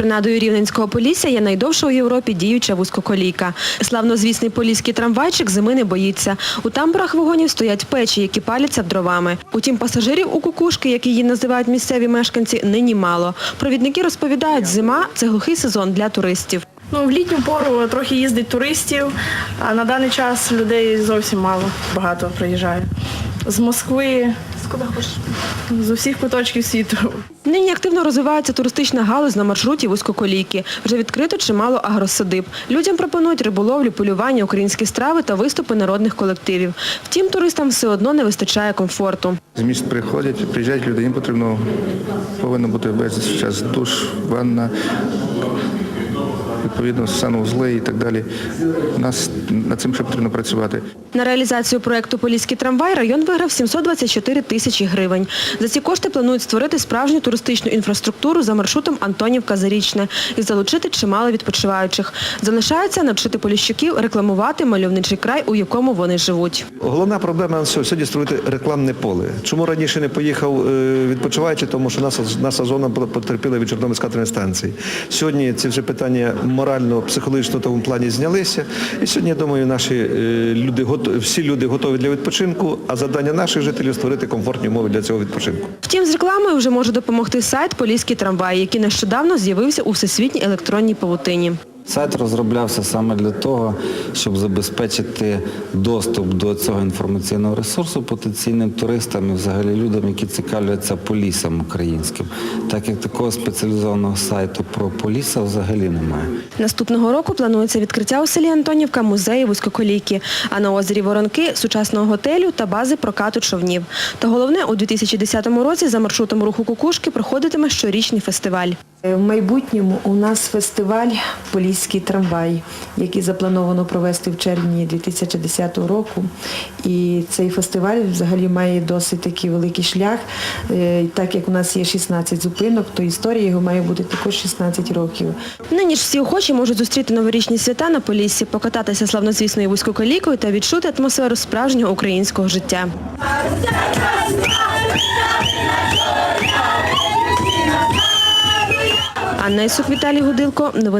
Принадою Рівненського Полісся є найдовша у Європі діюча вузькоколійка. Славнозвісний поліський трамвайчик зими не боїться. У тамбурах вагонів стоять печі, які паляться дровами. Утім, пасажирів у кукушки, як її називають місцеві мешканці, нині мало. Провідники розповідають, зима – це глухий сезон для туристів. Ну, в літню пору трохи їздить туристів, а на даний час людей зовсім мало, багато приїжджає. З Москви, куди хочеш, з усіх куточків світу. Нині активно розвивається туристична галузь на маршруті вузькоколійки. Вже відкрито чимало агросадиб. Людям пропонують риболовлю, полювання, українські страви та виступи народних колективів. Втім, туристам все одно не вистачає комфорту. З міст приходять, приїжджають люди, їм потрібно повинно бути весь час душ, ванна, відповідно санузли і так далі. Нас над цим ще потрібно працювати. На реалізацію проєкту «Поліський трамвай» район виграв 724 тисячі гривень. За ці кошти планують створити справжню туристичну інфраструктуру за маршрутом Антонівка-Зарічне і залучити чимало відпочиваючих. Залишається навчити поліщуків рекламувати мальовничий край, у якому вони живуть. Головна проблема на сьогодні створити рекламне поле. Чому раніше не поїхав е, відпочиваючи, тому що наша, наша зона була потерпіла від Чорноморської станції. Сьогодні ці вже питання морально, психологічно в тому плані знялися. І сьогодні, я думаю, наші е, люди, всі люди готові для відпочинку, а завдання наших жителів створити комфортні умови для цього відпочинку. Втім, з рекламою вже може допомогти сайт «Поліський трамвай», який нещодавно з'явився у всесвітній електронній павутині. Сайт розроблявся саме для того, щоб забезпечити доступ до цього інформаційного ресурсу потенційним туристам і взагалі людям, які цікавляться полісам українським. Так як такого спеціалізованого сайту про поліса взагалі немає. Наступного року планується відкриття у селі Антонівка музею вузькоколійки, а на озері Воронки – сучасного готелю та бази прокату човнів. Та головне, у 2010 році за маршрутом руху кукушки проходитиме щорічний фестиваль. В майбутньому у нас фестиваль Поліський трамвай, який заплановано провести в червні 2010 року. І цей фестиваль взагалі має досить такий великий шлях. Е, Так як у нас є 16 зупинок, то історія його має бути також 16 років. Нині ж всі охочі можуть зустріти новорічні свята на Поліссі, покататися славнозвісною вузькоколійкою та відчути атмосферу справжнього українського життя. Анна Ісук, Віталій Гудилко. Новини